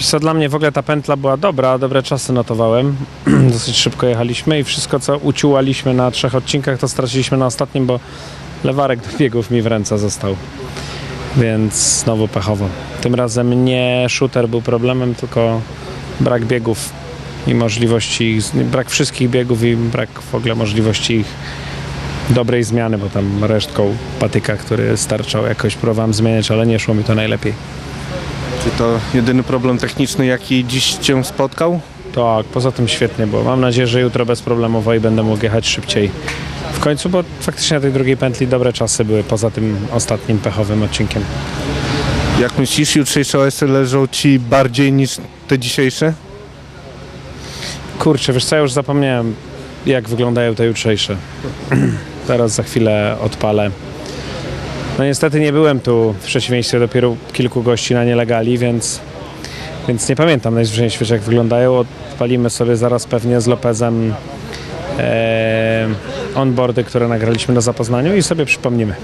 co, dla mnie w ogóle ta pętla była dobra, dobre czasy notowałem. Dosyć szybko jechaliśmy i wszystko, co uciułaliśmy na trzech odcinkach, to straciliśmy na ostatnim, bo lewarek do biegów mi w ręce został. Więc znowu pechowo. Tym razem nie shooter był problemem, tylko brak biegów i możliwości, brak wszystkich biegów i brak w ogóle możliwości ich dobrej zmiany, bo tam resztką patyka, który starczał, jakoś próbowałem zmieniać, ale nie szło mi to najlepiej. Czy to jedyny problem techniczny, jaki dziś Cię spotkał? Tak, poza tym świetnie było. Mam nadzieję, że jutro bezproblemowo i będę mógł jechać szybciej w końcu, bo faktycznie na tej drugiej pętli dobre czasy były, poza tym ostatnim pechowym odcinkiem. Jak myślisz, jutrzejsze OS leżą Ci bardziej niż te dzisiejsze? Kurczę, wiesz co, ja już zapomniałem, jak wyglądają te jutrzejsze. Teraz za chwilę odpalę. No niestety nie byłem tu, w przeciwieństwie do dopiero kilku gości na nielegali, więc, więc nie pamiętam najzwyczajniej jak wyglądają. Odpalimy sobie zaraz pewnie z Lopezem e, onboardy, które nagraliśmy na zapoznaniu i sobie przypomnimy.